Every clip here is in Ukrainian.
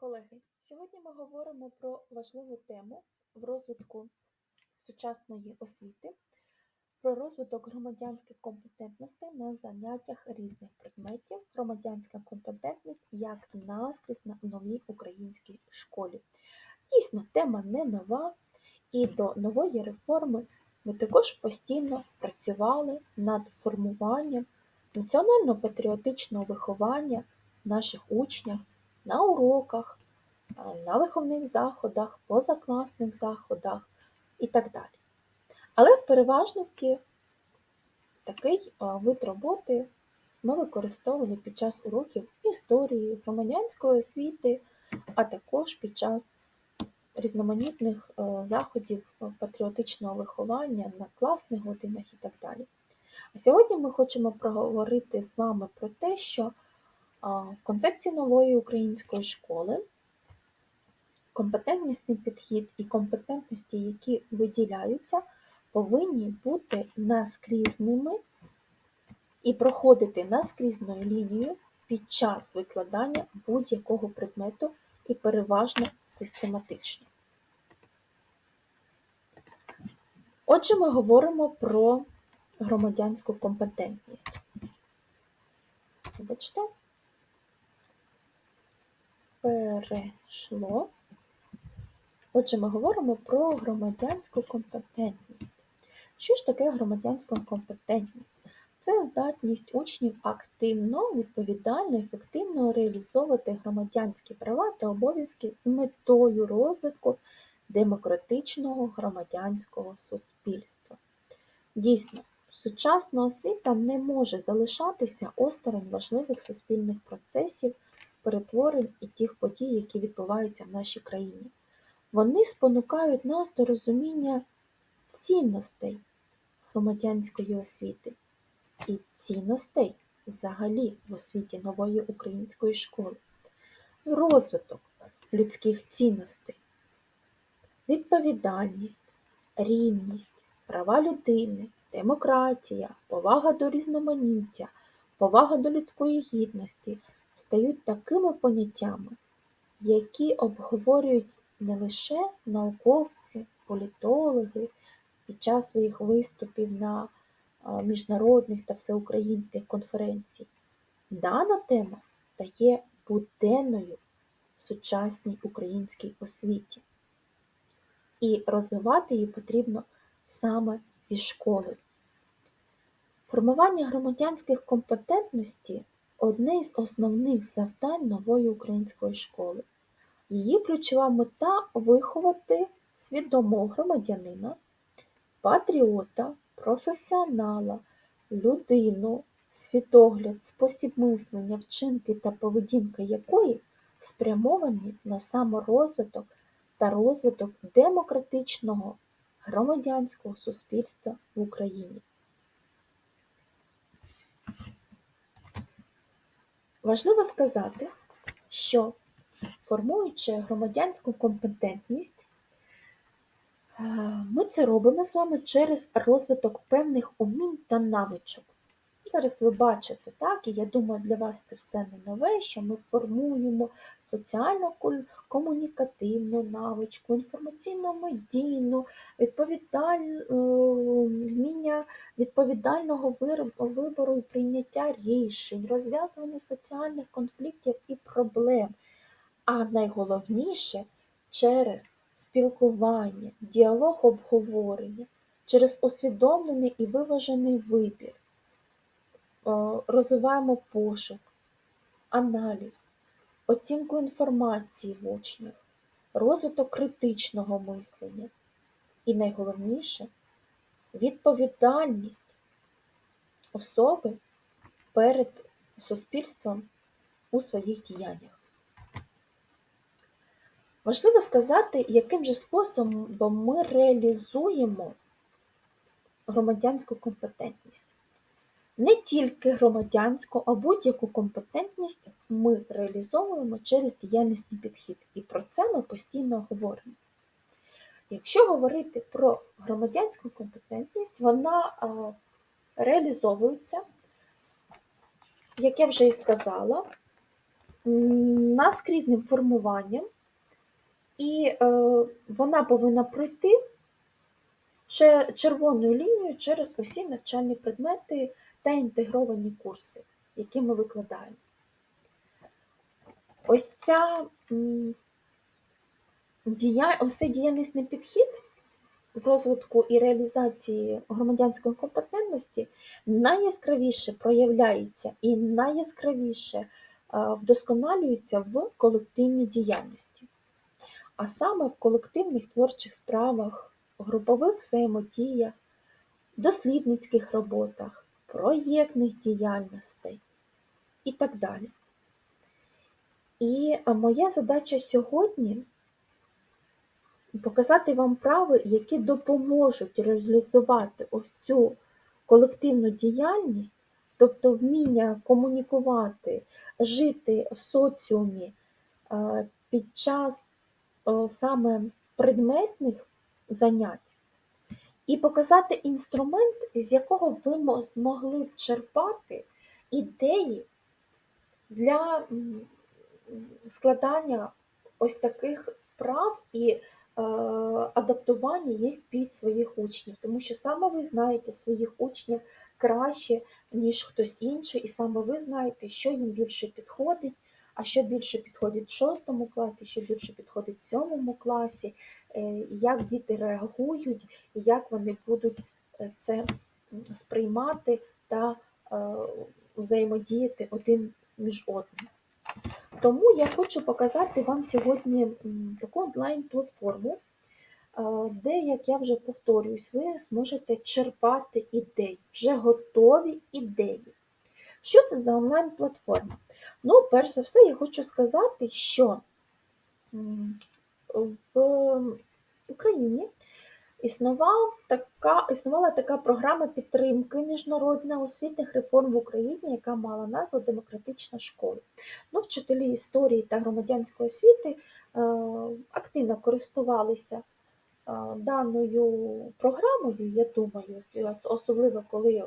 Колеги, сьогодні ми говоримо про важливу тему в розвитку сучасної освіти, про розвиток громадянських компетентностей на заняттях різних предметів, громадянська компетентність як наскрізь на новій українській школі. Дійсно, тема не нова, і до нової реформи ми також постійно працювали над формуванням національно-патріотичного виховання наших учнів на уроках, на виховних заходах, позакласних заходах і так далі. Але в переважності такий вид роботи ми використовували під час уроків історії, громадянської освіти, а також під час різноманітних заходів патріотичного виховання на класних годинах і так далі. А сьогодні ми хочемо проговорити з вами про те, що в концепції нової української школи компетентнісний підхід і компетентності, які виділяються, повинні бути наскрізними і проходити наскрізною лінією під час викладання будь-якого предмету і переважно систематично. Отже, ми говоримо про громадянську компетентність. Вибачте. Перейшло. Отже, ми говоримо про громадянську компетентність. Що ж таке громадянська компетентність? Це здатність учнів активно, відповідально, ефективно реалізовувати громадянські права та обов'язки з метою розвитку демократичного громадянського суспільства. Дійсно, сучасна освіта не може залишатися осторонь важливих суспільних процесів, перетворень і тих подій, які відбуваються в нашій країні. Вони спонукають нас до розуміння цінностей громадянської освіти і цінностей взагалі в освіті нової української школи, розвиток людських цінностей, відповідальність, рівність, права людини, демократія, повага до різноманіття, повага до людської гідності стають такими поняттями, які обговорюють не лише науковці, політологи під час своїх виступів на міжнародних та всеукраїнських конференцій. Дана тема стає буденною в сучасній українській освіті. І розвивати її потрібно саме зі школи. Формування громадянських компетентностей одне із основних завдань нової української школи. Її ключова мета виховати свідомого громадянина, патріота, професіонала, людину, світогляд, спосіб мислення, вчинки та поведінка якої спрямовані на саморозвиток та розвиток демократичного громадянського суспільства в Україні. Важливо сказати, що формуючи громадянську компетентність, е, ми це робимо з вами через розвиток певних умінь та навичок. Зараз ви бачите, так, і я думаю, для вас це все не нове, що ми формуємо соціально-комунікативну навичку, інформаційно-медійну, вміння відповідального вибору і прийняття рішень, розв'язування соціальних конфліктів і проблем. А найголовніше через спілкування, діалог обговорення, через усвідомлений і виважений вибір. Розвиваємо пошук, аналіз, оцінку інформації в учнів, розвиток критичного мислення і найголовніше відповідальність особи перед суспільством у своїх діяннях. Важливо сказати, яким же способом ми реалізуємо громадянську компетентність. Не тільки громадянську, а будь-яку компетентність ми реалізовуємо через діяльнісний підхід, і про це ми постійно говоримо. Якщо говорити про громадянську компетентність, вона реалізовується, як я вже і сказала, наскрізним формуванням, і е, вона повинна пройти червоною лінією через усі навчальні предмети та інтегровані курси, які ми викладаємо. Ось ця цей діяльнісний підхід в розвитку і реалізації громадянської компетентності найяскравіше проявляється і найяскравіше е, вдосконалюється в колективній діяльності, а саме в колективних творчих справах, групових взаємодіях, дослідницьких роботах, проєктних діяльностей і так далі. І е, моя задача сьогодні показати вам вправи, які допоможуть реалізувати ось цю колективну діяльність, тобто вміння комунікувати, жити в соціумі е, під час саме предметних занять, і показати інструмент, з якого ви змогли б черпати ідеї для складання ось таких вправ і е, адаптування їх під своїх учнів, тому що саме ви знаєте своїх учнів краще, ніж хтось інший, і саме ви знаєте, що їм більше підходить, а що більше підходить в шостому класі, що більше підходить в сьомому класі, е, як діти реагують, як вони будуть е, це сприймати та е, взаємодіяти один між одним. Тому я хочу показати вам сьогодні таку онлайн-платформу, де, як я вже повторююсь, ви зможете черпати ідеї, вже готові ідеї. Що це за онлайн-платформа? Ну, перш за все, я хочу сказати, що в Україні існував така, існувала така програма підтримки міжнародних освітніх реформ в Україні, яка мала назву Демократична школа. Ну, вчителі історії та громадянської освіти е, активно користувалися е, даною програмою, я думаю, особливо коли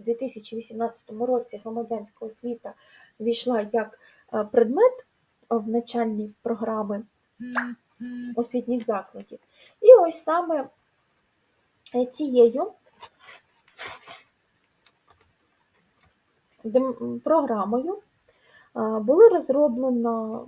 в 2018 році громадянська освіта війшла як е, предмет в навчальні програми освітніх закладів. І ось саме е, цією програмою а, були розроблено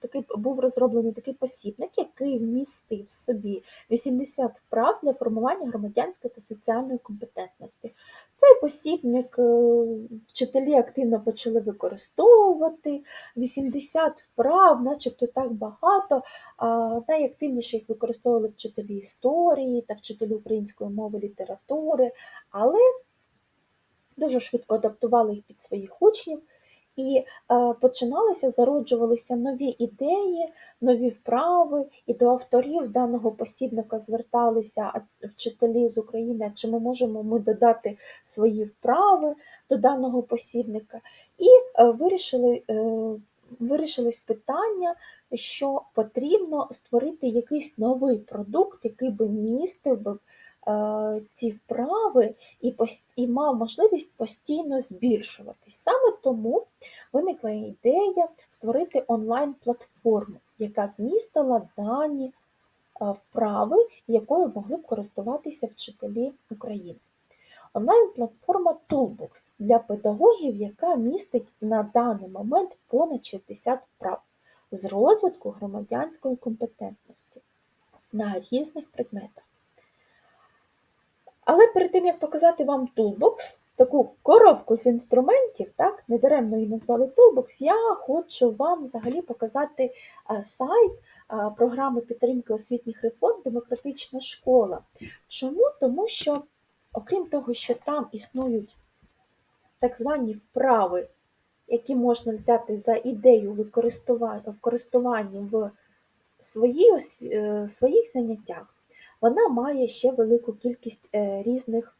такий, був розроблений такий посібник, який вмістив в собі 80 вправ для формування громадянської та соціальної компетентності. Цей посібник е, вчителі активно почали використовувати. 80 вправ, начебто так багато. Найактивніше їх використовували вчителі історії та вчителі української мови літератури, але дуже швидко адаптували їх під своїх учнів. І е, починалися, зароджувалися нові ідеї, нові вправи, і до авторів даного посібника зверталися вчителі з України, чи ми можемо ми додати свої вправи до даного посібника. І е, вирішили, е, вирішились питання, що потрібно створити якийсь новий продукт, який би містив ці вправи і, і мав можливість постійно збільшуватись. Саме тому виникла ідея створити онлайн-платформу, яка містила дані е, вправи, якою могли б користуватися вчителі України. Онлайн-платформа Toolbox для педагогів, яка містить на даний момент понад 60 вправ з розвитку громадянської компетентності на різних предметах. Але перед тим, як показати вам Toolbox, таку коробку з інструментів, так, недаремно її назвали Toolbox, я хочу вам взагалі показати а, сайт а, програми підтримки освітніх реформ Демократична школа. Чому? Тому що, окрім того, що там існують так звані вправи, які можна взяти за ідею в користуванні в е, своїх заняттях, вона має ще велику кількість е, різних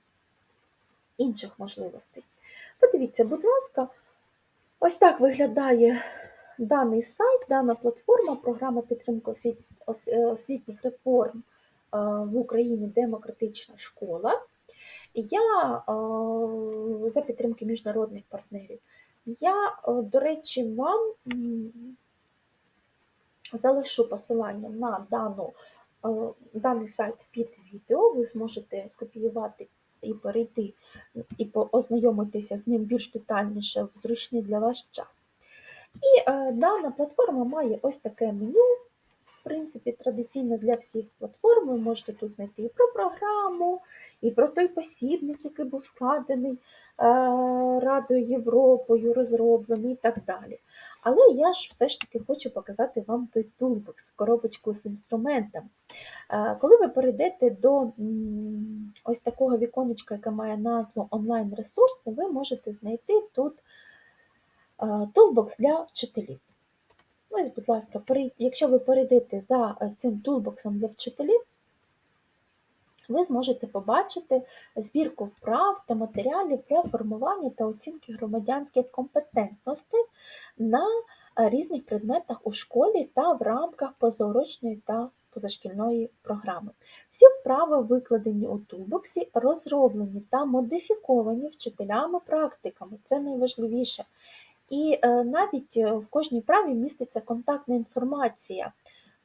інших можливостей. Подивіться, будь ласка, ось так виглядає даний сайт, дана платформа, програма підтримки е, освітніх реформ е, в Україні Демократична школа. Я за підтримки міжнародних партнерів Я, до речі, вам залишу посилання на дану, даний сайт під відео. Ви зможете скопіювати і перейти і ознайомитися з ним більш детальніше в зручний для вас час. І е, дана платформа має ось таке меню. В принципі, традиційно для всіх платформ ви можете тут знайти і про програму, і про той посібник, який був складений е, Радою Європою, розроблений і так далі. Але я ж все ж таки хочу показати вам той тулбокс, коробочку з інструментами. Е, Коли ви перейдете до ось такого віконечка, яке має назву онлайн-ресурси, ви можете знайти тут е, тулбокс для вчителів. Ось, будь ласка, якщо ви перейдете за е, цим тулбоксом для вчителів, ви зможете побачити збірку вправ та матеріалів для формування та оцінки громадянських компетентностей на е, різних предметах у школі та в рамках позаурочної та позашкільної програми. Всі вправи, викладені у тулбоксі, розроблені та модифіковані вчителями-практиками. Це найважливіше. І е, навіть е, в кожній вправі міститься контактна інформація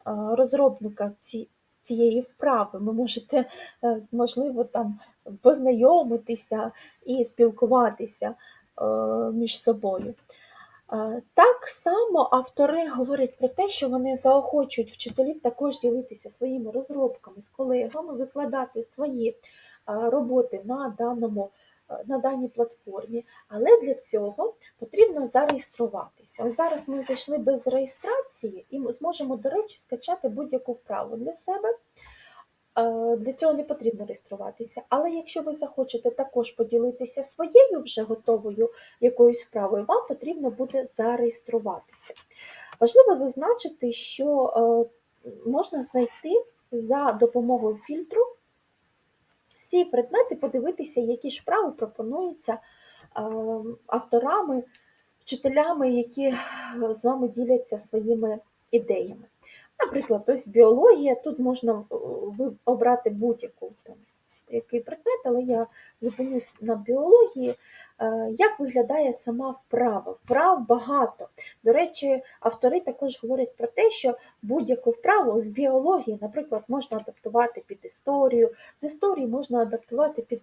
розробника ці, цієї вправи. Ви можете, е, можливо, там познайомитися і спілкуватися е, між собою. Е, Так само автори говорять про те, що вони заохочують вчителів також ділитися своїми розробками з колегами, викладати свої роботи на даному на даній платформі, але для цього потрібно зареєструватися. Ось зараз ми зайшли без реєстрації і ми зможемо, до речі, скачати будь-яку вправу для себе. Е, Для цього не потрібно реєструватися. Але якщо ви захочете також поділитися своєю вже готовою якоюсь вправою, вам потрібно буде зареєструватися. Важливо зазначити, що е, можна знайти за допомогою фільтру всі предмети, подивитися, які ж вправи пропонуються е, авторами, вчителями, які е, з вами діляться своїми ідеями. Наприклад, ось біологія, тут можна е, обрати будь-яку який предмет, але я зупинюсь на біології. Е, Як виглядає сама вправа? Вправ багато. До речі, автори також говорять про те, що будь-яку вправу з біології, наприклад, можна адаптувати під історію, з історії можна адаптувати під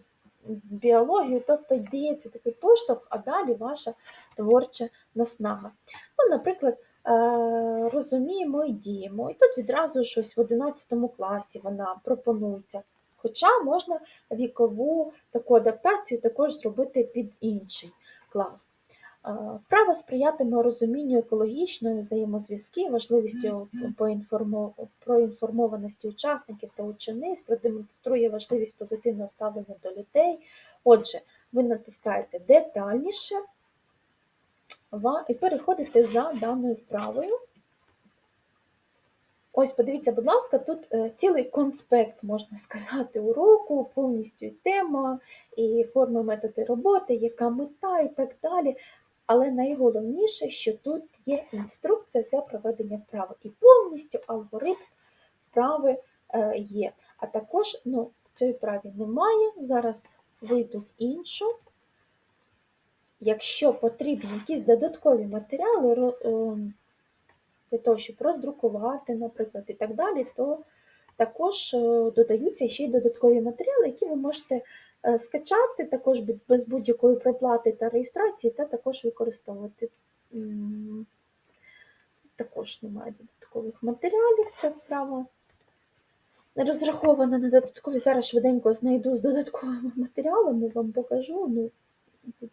біологію, тобто йдеться такий поштовх, а далі ваша творча наснага. Ну, наприклад, е, розуміємо і діємо. І тут відразу щось в 11 класі вона пропонується. Хоча можна вікову таку адаптацію також зробити під інший клас. Вправа сприятиме розумінню екологічної взаємозв'язки, важливості проінформованості учасників та учениць, продемонструє важливість позитивного ставлення до людей. Отже, ви натискаєте детальніше і переходите за даною вправою. Ось, подивіться, будь ласка, тут е, цілий конспект, можна сказати, уроку, повністю тема, і форми методи роботи, яка мета і так далі. Але найголовніше, що тут є інструкція для проведення вправи, і повністю алгоритм вправи е, є. А також ну, цій вправі немає. Зараз вийду в іншу. Якщо потрібні якісь додаткові матеріали ем, для того, щоб роздрукувати, наприклад, і так далі, то також е, додаються ще й додаткові матеріали, які ви можете е, скачати також без будь-якої проплати та реєстрації, та також використовувати. Також немає додаткових матеріалів, ця вправа не розрахована на додаткові. Зараз швиденько знайду з додатковими матеріалами, вам покажу. Ну, тут,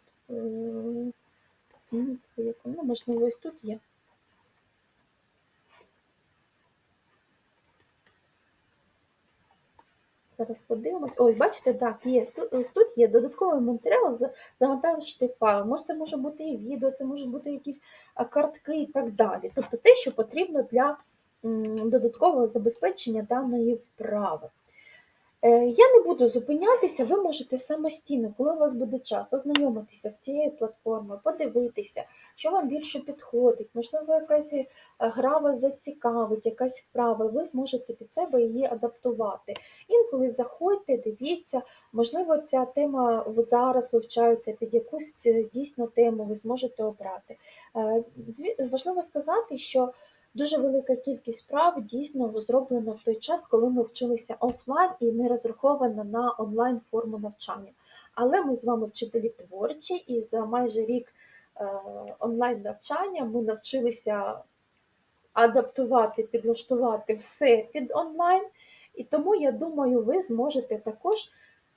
ну, це можливо, ось тут є. Зараз подивимось. Ось, бачите, так, є. Ось тут є додатковий матеріал, з завантажити файл. Може, це може бути і відео, це може бути якісь картки і так далі. Тобто те, що потрібно для додаткового забезпечення даної вправи. Е, Я не буду зупинятися, ви можете самостійно, коли у вас буде час, ознайомитися з цією платформою, подивитися, що вам більше підходить, можливо, якась е, гра вас зацікавить, якась вправа, ви зможете під себе її адаптувати. Інколи заходьте, дивіться, можливо, ця тема зараз вивчається під якусь е, дійсно тему, ви зможете обрати. Важливо сказати, що Дуже велика кількість вправ дійсно зроблена в той час, коли ми вчилися офлайн і не розрахована на онлайн форму навчання. Але ми з вами вчителі творчі, і за майже рік е, онлайн навчання ми навчилися адаптувати, підлаштувати все під онлайн. І тому я думаю, ви зможете також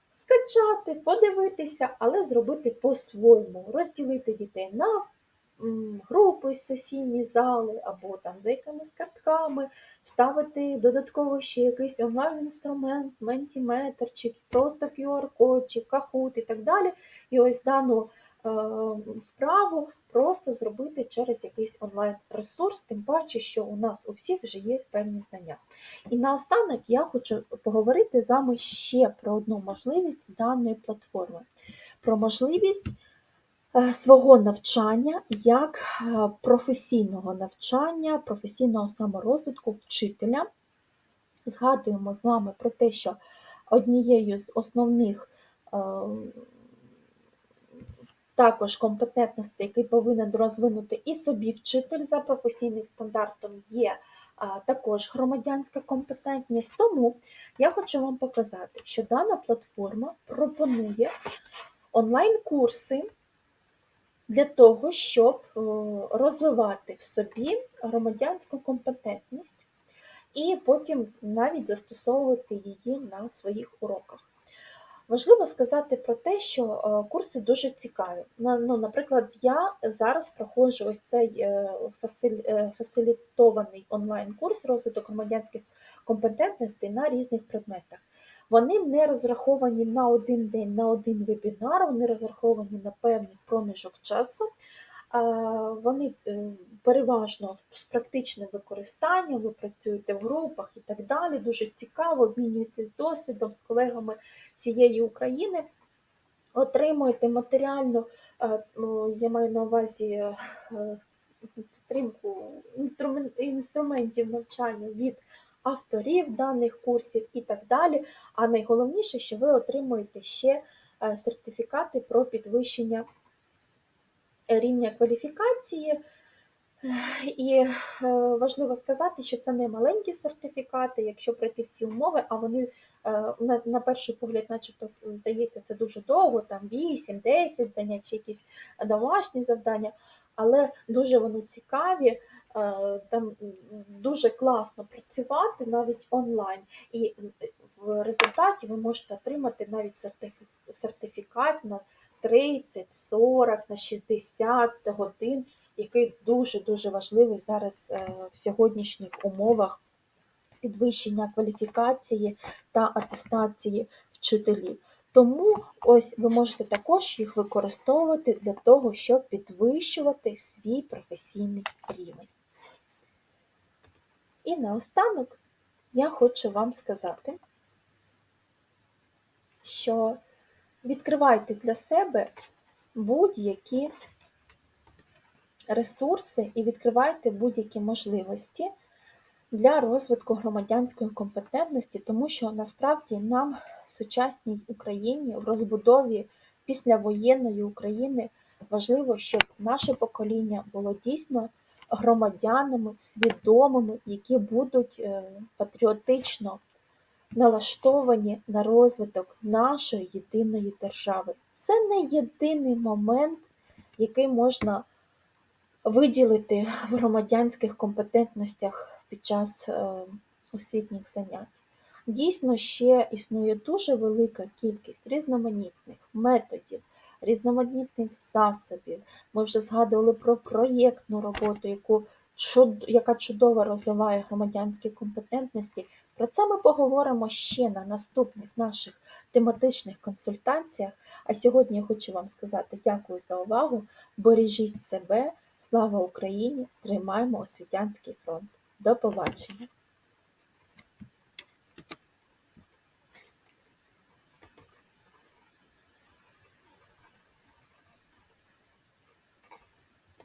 скачати, подивитися, але зробити по-своєму, розділити дітей на групи, сесійні зали або там за якимись картками, вставити додатково ще якийсь онлайн-інструмент, ментіметр, чи просто QR-код, чи кахут і так далі. І ось дану е, вправу просто зробити через якийсь онлайн-ресурс, тим паче, що у нас у всіх вже є певні знання. І наостанок я хочу поговорити з вами ще про одну можливість даної платформи. Про можливість свого навчання як е, професійного навчання, професійного саморозвитку вчителя. Згадуємо з вами про те, що однією з основних е, також компетентностей, які повинен розвинути і собі вчитель за професійним стандартом, є також громадянська компетентність. Тому я хочу вам показати, що дана платформа пропонує онлайн-курси для того, щоб е, розвивати в собі громадянську компетентність і потім навіть застосовувати її на своїх уроках. Важливо сказати про те, що е, курси дуже цікаві. Ну, наприклад, я зараз проходжу ось цей е, фасилітований онлайн-курс розвиток громадянських компетентностей на різних предметах. Вони не розраховані на один день, на один вебінар, вони розраховані на певний проміжок часу. Вони е, переважно з практичним використанням, ви працюєте в групах і так далі. Дуже цікаво, обмінюєтесь досвідом з колегами всієї України, отримуєте матеріальну, е, ну, я маю на увазі е, підтримку інструмен- інструментів навчання від авторів даних курсів і так далі. А найголовніше, що ви отримуєте ще е, сертифікати про підвищення рівня кваліфікації. І е, важливо сказати, що це не маленькі сертифікати, якщо пройти всі умови, а вони е, на, перший погляд, начебто, здається, це дуже довго, там 8-10 занять чи якісь домашні завдання, але дуже вони цікаві, там дуже класно працювати навіть онлайн. І в результаті ви можете отримати навіть сертифі- сертифікат на 30, 40, на 60 годин який дуже-дуже важливий зараз е, в сьогоднішніх умовах підвищення кваліфікації та атестації вчителів. Тому ось ви можете також їх використовувати для того, щоб підвищувати свій професійний рівень. І наостанок я хочу вам сказати, що відкривайте для себе будь-які ресурси і відкривайте будь-які можливості для розвитку громадянської компетентності, тому що насправді нам в сучасній Україні, в розбудові післявоєнної України важливо, щоб наше покоління було дійсно громадянами, свідомими, які будуть е, патріотично налаштовані на розвиток нашої єдиної держави. Це не єдиний момент, який можна виділити в громадянських компетентностях під час е, освітніх занять. Дійсно, ще існує дуже велика кількість різноманітних методів, різноманітних засобів. Ми вже згадували про проєктну роботу, яку, яка чудово розвиває громадянські компетентності. Про це ми поговоримо ще на наступних наших тематичних консультаціях. А сьогодні я хочу вам сказати дякую за увагу. Бережіть себе. Слава Україні! Тримаємо освітянський фронт. До побачення!